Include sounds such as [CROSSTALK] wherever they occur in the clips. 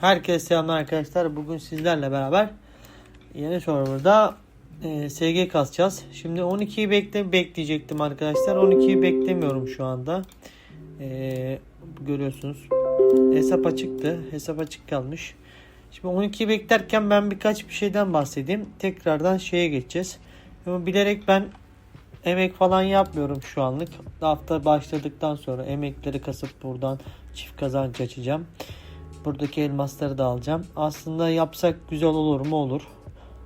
Herkese selamlar arkadaşlar. Bugün sizlerle beraber yeni sorumuzda e, SG kasacağız. Şimdi 12'yi bekle bekleyecektim arkadaşlar. 12'yi beklemiyorum şu anda. E, görüyorsunuz. Hesap açıktı. Hesap açık kalmış. Şimdi 12'yi beklerken ben birkaç bir şeyden bahsedeyim. Tekrardan şeye geçeceğiz. Ama bilerek ben emek falan yapmıyorum şu anlık. Hafta başladıktan sonra emekleri kasıp buradan çift kazanç açacağım. Buradaki elmasları da alacağım. Aslında yapsak güzel olur mu? Olur.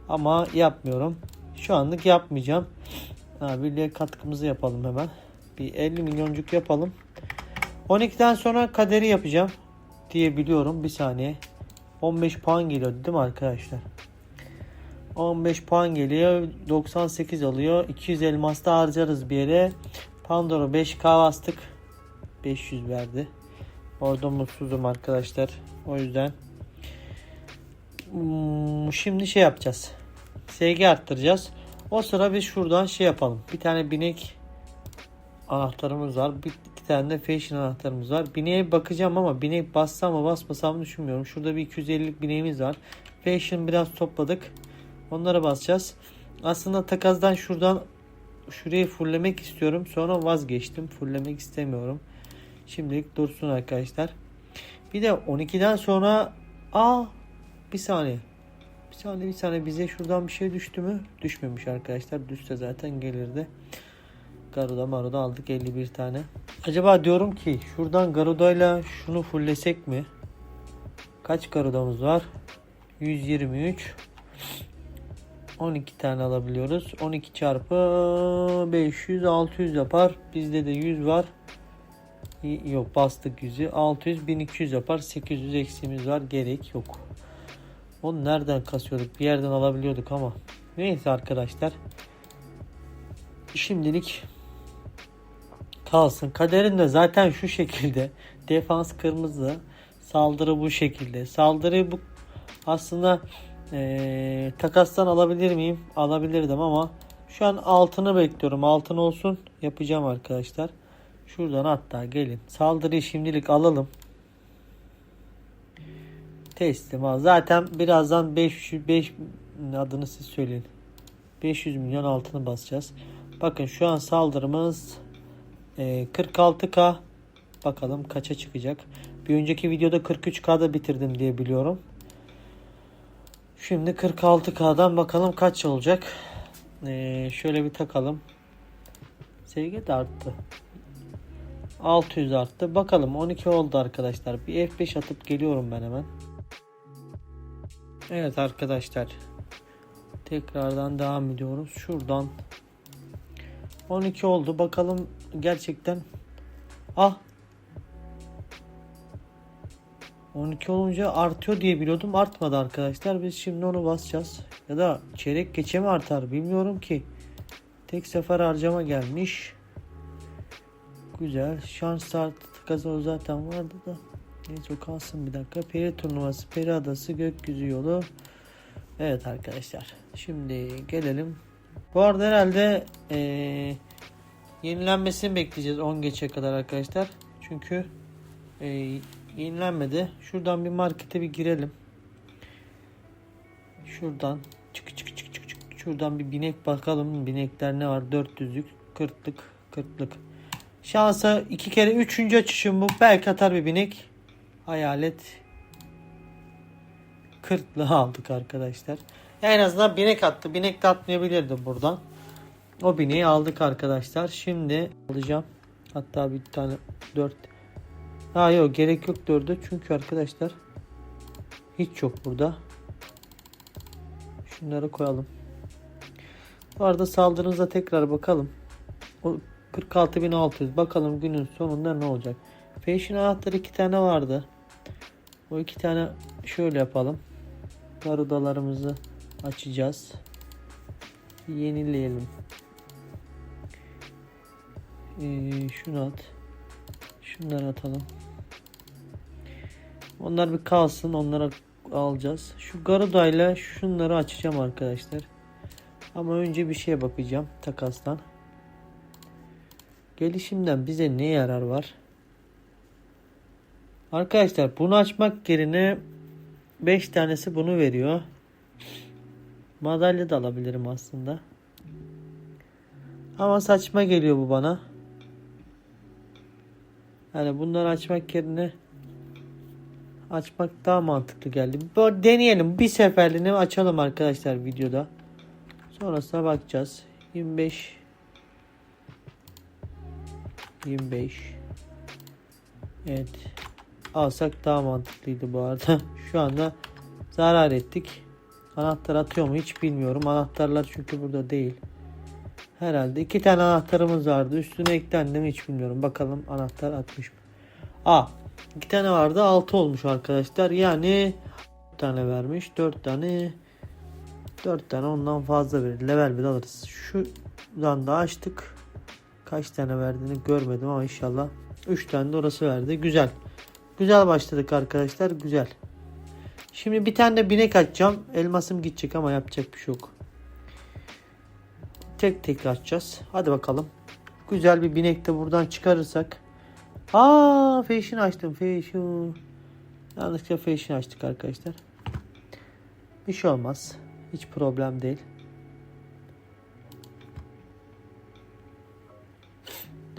Ama yapmıyorum. Şu anlık yapmayacağım. Ha, birliğe katkımızı yapalım hemen. Bir 50 milyoncuk yapalım. 12'den sonra kaderi yapacağım diye biliyorum. Bir saniye. 15 puan geliyor değil mi arkadaşlar? 15 puan geliyor. 98 alıyor. 200 elmas da harcarız bir yere. Pandora 5k bastık. 500 verdi. Orada mutsuzum arkadaşlar. O yüzden Hmm, şimdi şey yapacağız. SG arttıracağız. O sıra biz şuradan şey yapalım. Bir tane binek anahtarımız var. Bir iki tane de fashion anahtarımız var. Bineğe bakacağım ama binek bassam mı basmasam mı düşünmüyorum. Şurada bir 250'lik bineğimiz var. Fashion biraz topladık. Onlara basacağız. Aslında takazdan şuradan şurayı fulllemek istiyorum. Sonra vazgeçtim. Fulllemek istemiyorum. Şimdilik dursun arkadaşlar. Bir de 12'den sonra aa bir saniye. Bir saniye bir saniye bize şuradan bir şey düştü mü? Düşmemiş arkadaşlar. Düşse zaten gelirdi. Garuda maruda aldık 51 tane. Acaba diyorum ki şuradan Garuda'yla şunu fulllesek mi? Kaç Garuda'mız var? 123. 12 tane alabiliyoruz. 12 çarpı 500 600 yapar. Bizde de 100 var. Yok bastık 100'ü. 600 1200 yapar. 800 eksiğimiz var. Gerek yok. Onu nereden kasıyorduk? Bir yerden alabiliyorduk ama. Neyse arkadaşlar. Şimdilik kalsın. Kaderin de zaten şu şekilde. [LAUGHS] Defans kırmızı. Saldırı bu şekilde. Saldırıyı bu aslında ee, takastan alabilir miyim? Alabilirdim ama şu an altını bekliyorum. Altın olsun. Yapacağım arkadaşlar. Şuradan hatta gelin. Saldırıyı şimdilik alalım. Teslim al. Zaten birazdan 500 5 adını siz söyleyin. 500 milyon altını basacağız. Bakın şu an saldırımız e, 46k. Bakalım kaça çıkacak. Bir önceki videoda 43k'da bitirdim diye biliyorum. Şimdi 46k'dan bakalım kaç olacak. E, şöyle bir takalım. Sevgi de arttı. 600 arttı. Bakalım 12 oldu arkadaşlar. Bir F5 atıp geliyorum ben hemen. Evet arkadaşlar. Tekrardan devam ediyoruz. Şuradan 12 oldu. Bakalım gerçekten ah 12 olunca artıyor diye biliyordum. Artmadı arkadaşlar. Biz şimdi onu basacağız. Ya da çeyrek geçe mi artar bilmiyorum ki. Tek sefer harcama gelmiş. Güzel. Şans artı kazanı zaten vardı da. Neyse o kalsın bir dakika. Peri turnuvası, Peri adası, gökyüzü yolu. Evet arkadaşlar. Şimdi gelelim. Bu arada herhalde ee, yenilenmesini bekleyeceğiz 10 geçe kadar arkadaşlar. Çünkü ee, yenilenmedi. Şuradan bir markete bir girelim. Şuradan çık çık çık çık çık. Şuradan bir binek bakalım. Binekler ne var? 400'lük, 40'lık, 40'lık. Şansa iki kere üçüncü açışım bu. Belki atar bir binek. Hayalet. Kırklı aldık arkadaşlar. En azından binek attı. Binek de atmayabilirdi buradan. O bineği aldık arkadaşlar. Şimdi alacağım. Hatta bir tane 4. Ha yok gerek yok 4'e. Çünkü arkadaşlar hiç yok burada. Şunları koyalım. Bu arada saldırınıza tekrar bakalım. O 46.600. Bakalım günün sonunda ne olacak. Fashion anahtarı iki tane vardı. O iki tane şöyle yapalım. Garudalarımızı açacağız. Yenileyelim. Ee, şunu at. Şunları atalım. Onlar bir kalsın. Onlara alacağız. Şu Garuda ile şunları açacağım arkadaşlar. Ama önce bir şeye bakacağım takastan. Gelişimden bize ne yarar var? Arkadaşlar bunu açmak yerine 5 tanesi bunu veriyor. Madalya da alabilirim aslında. Ama saçma geliyor bu bana. Yani bunları açmak yerine açmak daha mantıklı geldi. Deneyelim. Bir seferliğine açalım arkadaşlar videoda. Sonrasına bakacağız. 25 25 Evet. Alsak daha mantıklıydı bu arada. [LAUGHS] Şu anda zarar ettik. Anahtar atıyor mu hiç bilmiyorum. Anahtarlar çünkü burada değil. Herhalde iki tane anahtarımız vardı. Üstüne eklendi mi hiç bilmiyorum. Bakalım anahtar atmış mı? Aa, iki tane vardı. Altı olmuş arkadaşlar. Yani 4 tane vermiş. Dört tane dört tane ondan fazla verir. Level bir alırız. Şuradan da açtık. Kaç tane verdiğini görmedim ama inşallah 3 tane de orası verdi. Güzel. Güzel başladık arkadaşlar. Güzel. Şimdi bir tane de binek açacağım. Elmasım gidecek ama yapacak bir şey yok. Tek tek açacağız. Hadi bakalım. Güzel bir binek de buradan çıkarırsak. Aa, fashion açtım. Fashion. Yanlışlıkla fashion açtık arkadaşlar. Bir şey olmaz. Hiç problem değil.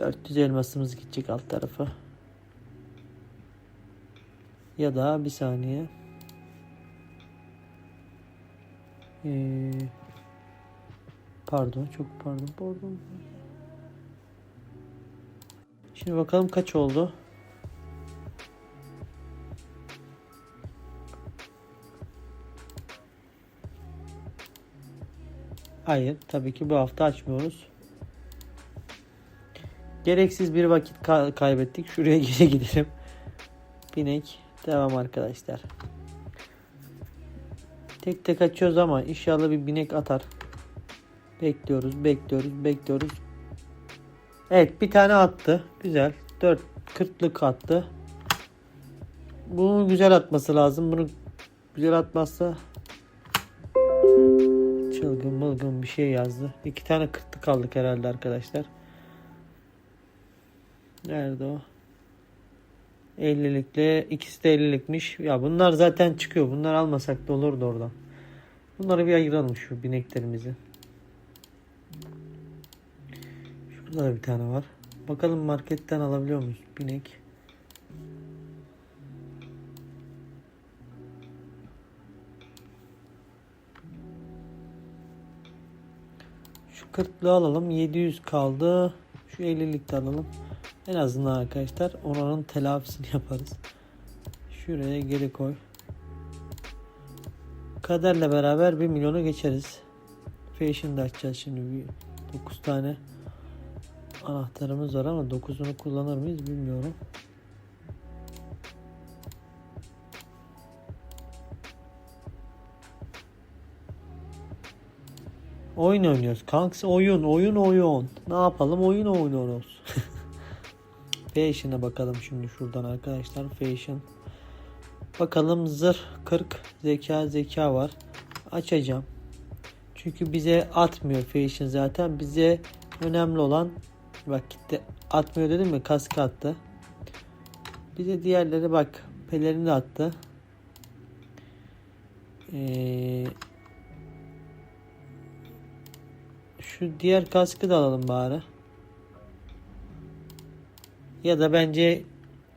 400 elmasımız gidecek alt tarafa. Ya da bir saniye. Ee, pardon çok pardon pardon. Şimdi bakalım kaç oldu. Hayır tabii ki bu hafta açmıyoruz. Gereksiz bir vakit ka- kaybettik. Şuraya [LAUGHS] geri gidelim. Binek. Devam arkadaşlar. Tek tek açıyoruz ama inşallah bir binek atar. Bekliyoruz, bekliyoruz, bekliyoruz. Evet bir tane attı. Güzel. 4 kırklık attı. Bunu güzel atması lazım. Bunu güzel atmazsa çılgın mılgın bir şey yazdı. İki tane kırklık aldık herhalde arkadaşlar. Nerede o? 50'likle ikisi de 50'likmiş. Ya bunlar zaten çıkıyor. Bunlar almasak da olurdu oradan. Bunları bir ayıralım şu bineklerimizi. Şurada da bir tane var. Bakalım marketten alabiliyor muyuz binek? Şu 40'lı alalım. 700 kaldı. Şu 50'lik de alalım. En azından arkadaşlar oranın telafisini yaparız. Şuraya geri koy. Kaderle beraber 1 milyonu geçeriz. Fashion'da açacağız şimdi bir 9 tane anahtarımız var ama 9'unu kullanır mıyız bilmiyorum. Oyun oynuyoruz. Kanks oyun, oyun, oyun. Ne yapalım? Oyun oynuyoruz. Fashion'a bakalım şimdi şuradan arkadaşlar. Fashion. Bakalım zırh 40 zeka zeka var. Açacağım. Çünkü bize atmıyor Fashion zaten. Bize önemli olan bak gitti atmıyor dedim mi kask attı. Bize diğerleri bak pelerini attı. Ee, şu diğer kaskı da alalım bari. Ya da bence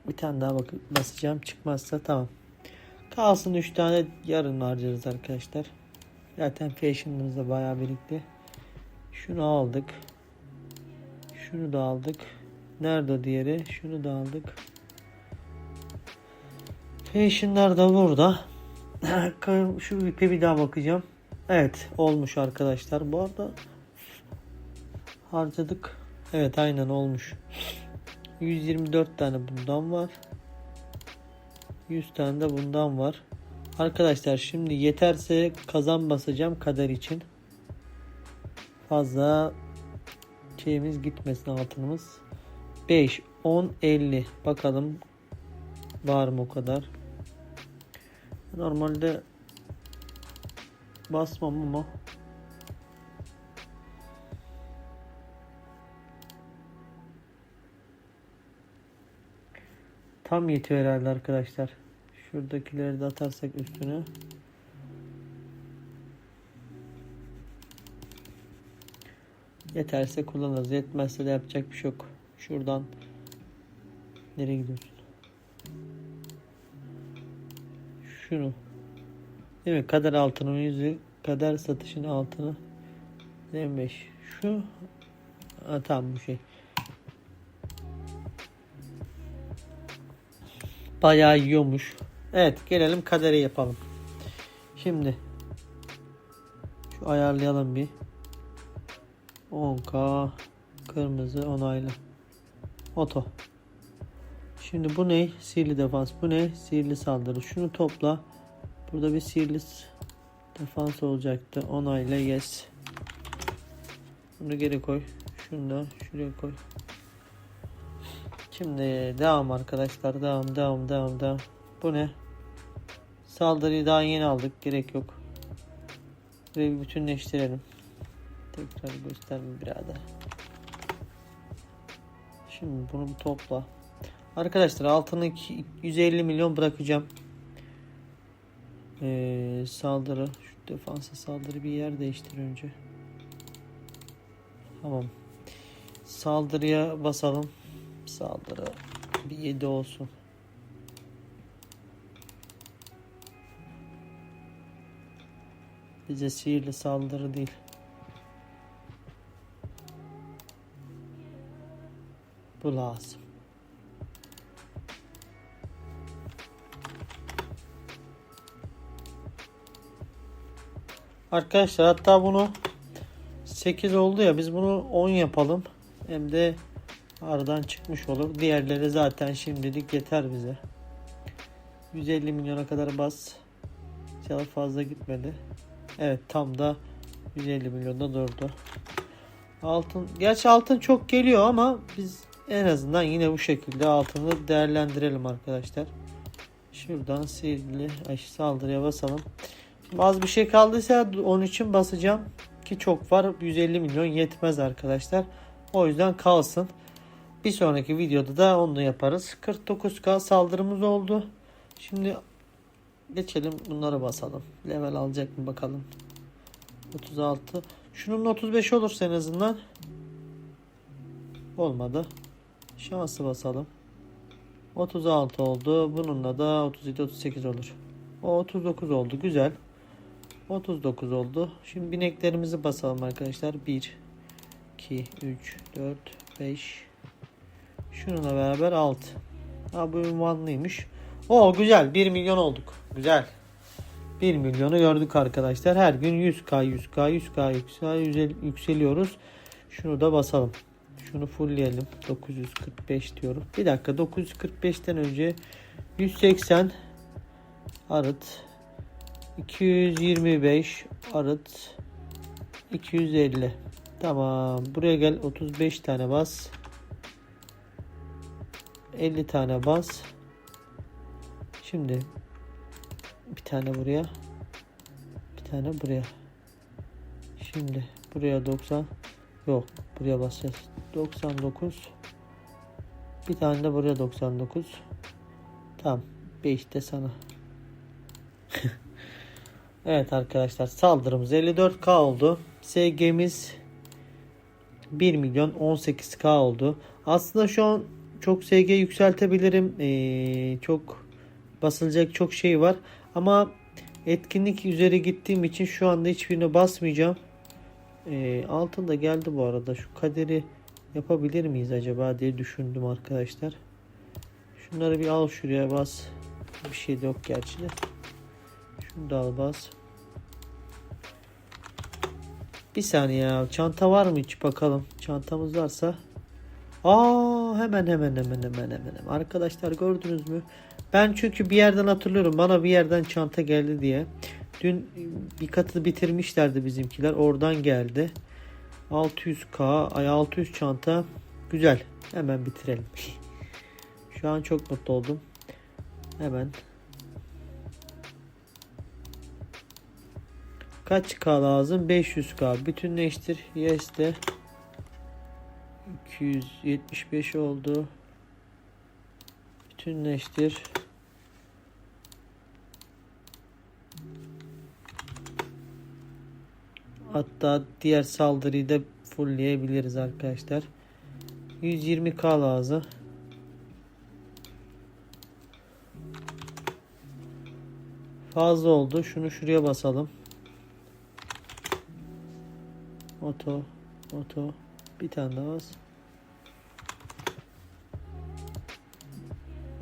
bir tane daha bakıp basacağım. Çıkmazsa tamam. Kalsın 3 tane yarın harcarız arkadaşlar. Zaten fashion'ımız da bayağı birikti. Şunu aldık. Şunu da aldık. Nerede diğeri? Şunu da aldık. Fashion'lar da burada. [COUGHS] Şu ipe bir daha bakacağım. Evet olmuş arkadaşlar. Bu arada harcadık. Evet aynen olmuş. 124 tane bundan var. 100 tane de bundan var. Arkadaşlar şimdi yeterse kazan basacağım kader için. Fazla şeyimiz gitmesin altınımız. 5, 10, 50. Bakalım var mı o kadar. Normalde basmam ama Tam yetiyor herhalde arkadaşlar. Şuradakileri de atarsak üstüne. Yeterse kullanırız. Yetmezse de yapacak bir şey yok. Şuradan nereye gidiyorsun? Şunu. Değil mi? Kader altının yüzü, kader satışın altını 25. Şu ha, tamam bu şey. Bayağı yiyormuş. Evet gelelim kaderi yapalım. Şimdi şu ayarlayalım bir. 10k kırmızı onaylı. Oto. Şimdi bu ne? Sihirli defans. Bu ne? Sihirli saldırı. Şunu topla. Burada bir sihirli defans olacaktı. Onayla yes. Bunu geri koy. Şunu da şuraya koy. Şimdi devam arkadaşlar. Devam devam devam devam. Bu ne? Saldırıyı daha yeni aldık. Gerek yok. Burayı bir bütünleştirelim. Tekrar gösterme birader. Şimdi bunu bir topla. Arkadaşlar altını iki- 150 milyon bırakacağım. Ee, saldırı. Şu defansa saldırı bir yer değiştir önce. Tamam. Saldırıya basalım. Saldırı bir 7 olsun. Bize sihirli saldırı değil. Bu lazım. Arkadaşlar hatta bunu 8 oldu ya biz bunu 10 yapalım. Hem de aradan çıkmış olur. Diğerleri zaten şimdilik yeter bize. 150 milyona kadar bas. İnşallah fazla gitmedi. Evet tam da 150 milyonda durdu. Altın, gerçi altın çok geliyor ama biz en azından yine bu şekilde altını değerlendirelim arkadaşlar. Şuradan sihirli ay, saldırıya basalım. Şimdi az bir şey kaldıysa onun için basacağım. Ki çok var. 150 milyon yetmez arkadaşlar. O yüzden kalsın. Bir sonraki videoda da onu yaparız. 49k saldırımız oldu. Şimdi geçelim bunları basalım. Level alacak mı bakalım. 36. Şunun 35 olursa en azından. Olmadı. Şansı basalım. 36 oldu. Bununla da 37-38 olur. O 39 oldu. Güzel. 39 oldu. Şimdi bineklerimizi basalım arkadaşlar. 1, 2, 3, 4, 5. Şununla beraber 6. Ha bu ünvanlıymış. O güzel. 1 milyon olduk. Güzel. 1 milyonu gördük arkadaşlar. Her gün 100k 100k 100k yüksel, yüzel- yükseliyoruz. Şunu da basalım. Şunu fullleyelim. 945 diyorum. Bir dakika 945'ten önce 180 arıt 225 arıt 250 tamam buraya gel 35 tane bas 50 tane bas. Şimdi bir tane buraya bir tane buraya. Şimdi buraya 90 yok buraya basacağız. 99 bir tane de buraya 99 tamam 5 de sana. [LAUGHS] Evet arkadaşlar saldırımız 54k oldu. SG'miz 1 milyon 18k oldu. Aslında şu an çok SG yükseltebilirim. Ee, çok basılacak çok şey var. Ama etkinlik üzeri gittiğim için şu anda hiçbirine basmayacağım. Ee, altın da geldi bu arada. Şu kaderi yapabilir miyiz acaba diye düşündüm arkadaşlar. Şunları bir al şuraya bas. Bir şey de yok gerçi de. Şunu da al bas. Bir saniye ya. Çanta var mı hiç bakalım. Çantamız varsa. Aa hemen hemen hemen hemen hemen. Arkadaşlar gördünüz mü? Ben çünkü bir yerden hatırlıyorum. Bana bir yerden çanta geldi diye. Dün bir katı bitirmişlerdi bizimkiler. Oradan geldi. 600k ay 600 çanta. Güzel. Hemen bitirelim. [LAUGHS] Şu an çok mutlu oldum. Hemen Kaç K lazım? 500K. Bütünleştir. Yes de. 275 oldu. Bütünleştir. Hatta diğer saldırıyı da fullleyebiliriz arkadaşlar. 120k lazım. Fazla oldu. Şunu şuraya basalım. Oto, oto. Bir tane daha bas.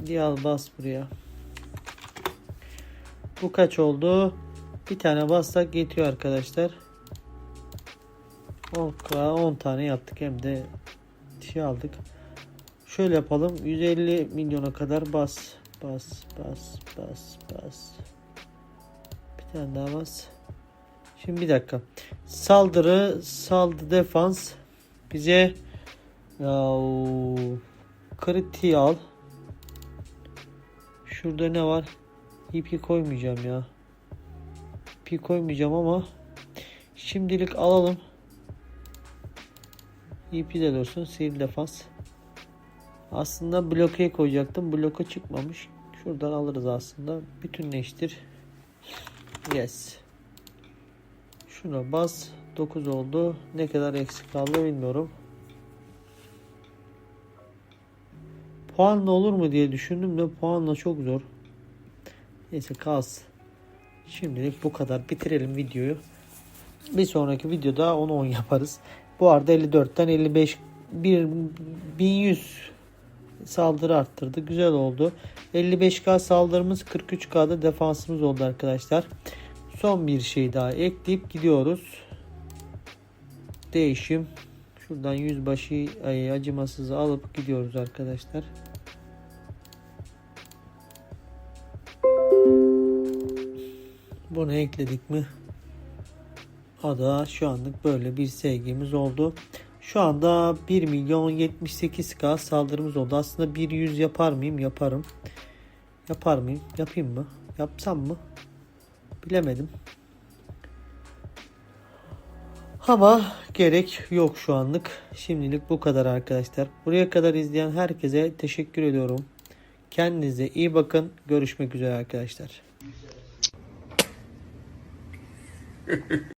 Diyal bas buraya. Bu kaç oldu? Bir tane bassak yetiyor arkadaşlar. 10, 10 tane yaptık hem de şey aldık. Şöyle yapalım. 150 milyona kadar bas. Bas, bas, bas, bas. Bir tane daha bas. Şimdi bir dakika. Saldırı, saldırı defans bize ya kritiği al. Şurada ne var? İpi koymayacağım ya. İpi koymayacağım ama şimdilik alalım. İpi de olsun. Sil defans. Aslında bloke koyacaktım. Bloka çıkmamış. Şuradan alırız aslında. Bütünleştir. Yes. Şuna bas. 9 oldu. Ne kadar eksik kaldı bilmiyorum. Puanla olur mu diye düşündüm de puanla çok zor. Neyse kalsın. Şimdilik bu kadar. Bitirelim videoyu. Bir sonraki videoda 10-10 yaparız. Bu arada 54'ten 55 bir 1100 saldırı arttırdı. Güzel oldu. 55k saldırımız 43k'da defansımız oldu arkadaşlar. Son bir şey daha ekleyip gidiyoruz. Değişim. Şuradan yüzbaşı ay, acımasızı alıp gidiyoruz arkadaşlar. Bunu ekledik mi? Ada şu anlık böyle bir sevgimiz oldu. Şu anda 1 milyon 78k saldırımız oldu. Aslında 100 yapar mıyım? Yaparım. Yapar mıyım? Yapayım mı? Yapsam mı? Bilemedim. Ama gerek yok şu anlık. Şimdilik bu kadar arkadaşlar. Buraya kadar izleyen herkese teşekkür ediyorum. Kendinize iyi bakın. Görüşmek üzere arkadaşlar.